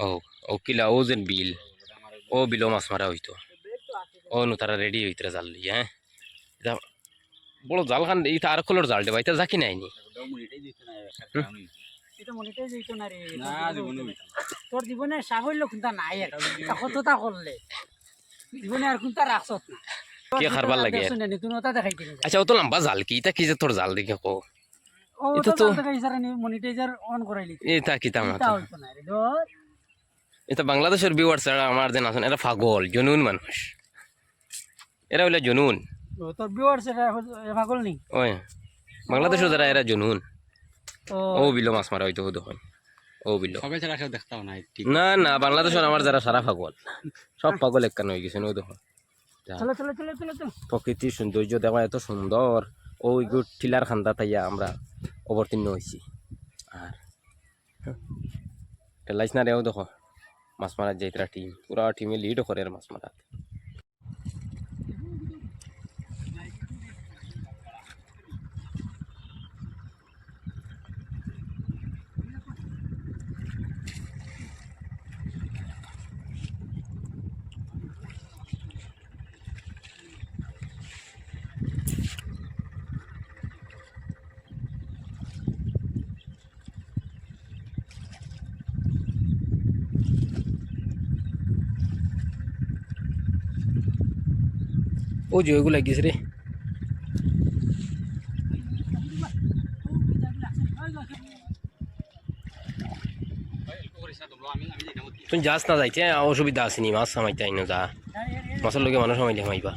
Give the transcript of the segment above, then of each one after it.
ও ও কিলা ও যেন বিল ও বিলও মাছ মারা হইতো। ও নু তারা রেডি হইতে জাল লিয়ে হ্যাঁ? এটা বড় জাল খান এটা আর কলর জাল দেবা এটা জাকি নাইনি তোর জীবনে সাহল্য কোনটা নাই কতটা করলে। জীবনে আর কোনটা রাখছত না। কে খারবার লাগে? আচ্ছা ও তো লম্বা জাল কি? এটা কি যে তোর জাল দেখে কো এটা তো তো- মনিটাইজার অন করাইলি এটা কিতা মাথা এটা এটা বাংলাদেশের বিওয়ার ছাড়া আমার যে আছেন এরা পাগল জনুন মানুষ। এরা হইলে জনুন। তোর এটা নি? ওই বাংলাদেশের যারা এরা জনুন। ও। বিলো মাছ মারা হইতো দেখুন ও বিলো। সবাই ছাড়া কেউ দেখতাম না না না বাংলাদেশের আমার যারা সারা পাগল। সব পাগল একখান হয়ে গেছে ও দেখুন চলো চলো চলো চলো চলো। প্রকৃতির সৌন্দর্য দেখা এত সুন্দর। ওই টিলার খান্দা তাইয়া আমরা অবতীর্ণ হয়েছি আর টেলাইস না রেও দেখো। মাছ মারার যাইতরা টিম পুরা টিমে লিডও করে মাছ মারাত ও যে ওইগুলো লাগিয়েছে রে। তুই যাস না যাইতে, অসুবিধা আসেনি মাছ সামাইতে আইনো যা। মাছের লগে মানুষ সামাইলে সামাইবা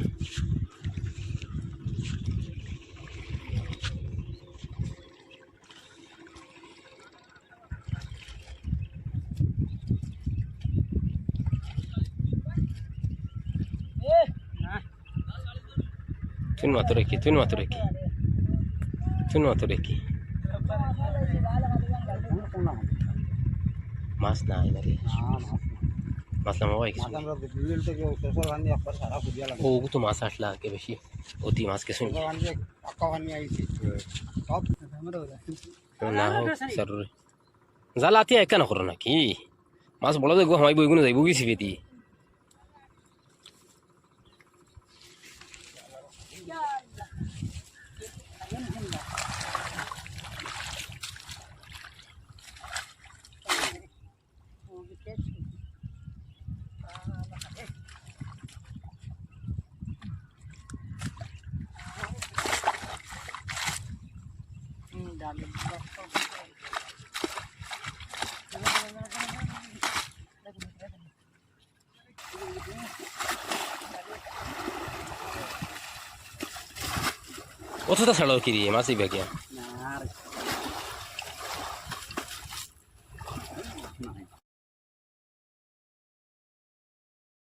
তুই মাতো রেখি, তুই মাতো রেখি। তুই মাতো রেখি। মাছ না রে মাছ নামাবাই কিছু? ও তো মাছ আসলা, আগে বেশি। অতি মাছ কিছু না হোক জাল আতিয়া একা নকরো নাকি? মাছ বড় দেখব হামাইব এগুলো যাইব গেছি বেদি অতটা ছাড়ো কি দিয়ে মাছ ইবা গিয়া না আর